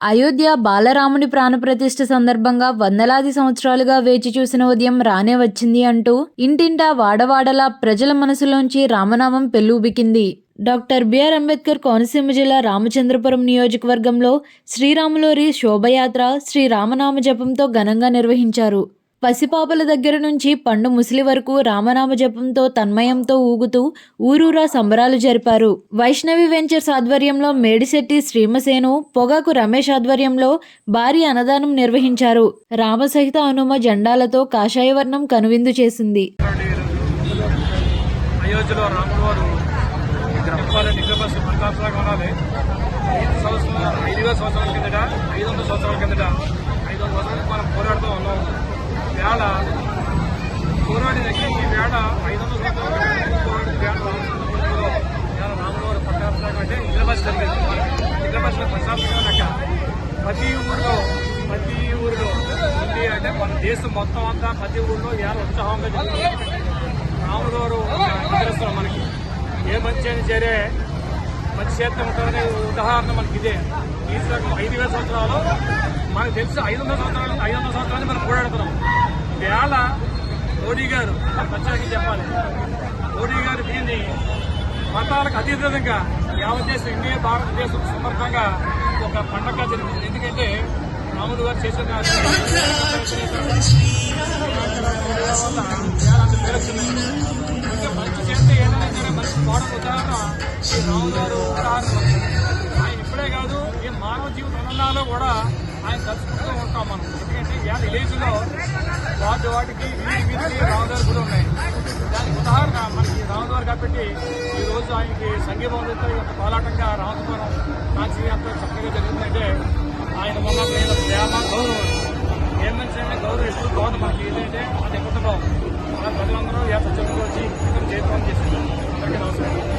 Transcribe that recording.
అయోధ్య బాలరాముని ప్రాణప్రతిష్ఠ సందర్భంగా వందలాది సంవత్సరాలుగా వేచి చూసిన ఉదయం రానే వచ్చింది అంటూ ఇంటింటా వాడవాడలా ప్రజల మనసులోంచి రామనామం పెల్లుబికింది doctor B R Ambedkar Konaseema జిల్లా రామచంద్రపురం నియోజకవర్గంలో శ్రీరాములోరి శోభయాత్ర శ్రీ రామనామ జపంతో ఘనంగా నిర్వహించారు. పసిపాపల దగ్గర నుంచి పండు ముసలి వరకు రామనామ జపంతో తన్మయంతో ఊగుతూ ఊరూరా సంబరాలు జరిపారు. వైష్ణవి వెంచర్స్ ఆధ్వర్యంలో మేడిశెట్టి శ్రీమసేను పొగాకు రమేష్ ఆధ్వర్యంలో భారీ అన్నదానం నిర్వహించారు. రామసహిత హనుమ జెండాలతో కాషాయవర్ణం కనువిందు చేసింది. అయోధ్యలో సంవత్సరాల కిందట ఐదు వందల సంవత్సరాల కిందట ఐదు వందల సంవత్సరాలకు మనం పోరాడుతూ ఉన్నాం వేళ పోరాడిన ఈ వేళ ఐదు వందల సంవత్సరాల కిందట పోరాడిన వేళ రాముడు వేళ అంటే నిజబస్ జరిగింది నిజబస్ ప్రశాంతంగా లెక్క. ప్రతి ఊరిలో ప్రతి ఊరిలో ఉంది అంటే మన దేశం మొత్తం అంతా ప్రతి ఊరిలో వేళ ఉత్సాహంగా జరుగుతుంది. రాముడు గారు మనకి. ఏ మంచి అని సరే మంచి చేస్తే ఉంటారనే ఉదాహరణ మనకి ఇదే. ఈ ఐదు వేల సంవత్సరాలు. మనకు తెలిసి ఐదు వందల సంవత్సరాలు ఐదు వందల సంవత్సరాలు మనం పోరాడుతున్నాం. వేళ మోడీ గారు ప్రత్యేకంగా చెప్పాలి. మోడీ గారు దీన్ని మతాలకు అతీతంగా యావదేశం దేశం ఇండియా భారతదేశం సమర్థంగా ఒక పండగ జరిగింది ఎందుకంటే రాములు గారు చేసిన మంచి చేస్తే ఏదైనా సరే మంచి మోడల్ ఉదాహరణ రాములు గారు ఉదాహరణ ఆయన ఇప్పుడే కాదు ఈ మానవ జీవిత ఆనందాల్లో కూడా ఆయన తలుచుకుంటూ ఉంటాం మనం. ఎందుకంటే ఇవాళ విలేజ్లో వాటి వాటికి వీధి వీధికి రామదారు కూడా ఉన్నాయి. దానికి ఉదాహరణ మనకి రామదారు కాబట్టి ఈ రోజు ఆయనకి సంఘీభావంతో యొక్క కోలాటంగా రామస్వరం కాంచీయాత్ర చక్కగా జరిగిందంటే ఆయన మొన్న మీద ప్రేమ గౌరవం. ఏం మంచిదంటే గౌరవం ఎప్పుడు మనకి ఏదంటే అది కుటుంబం. మన ప్రజలందరూ యాత్ర చెప్పుకొచ్చి ఇక్కడ చేతులు చేసింది అందరికీ నమస్కారం.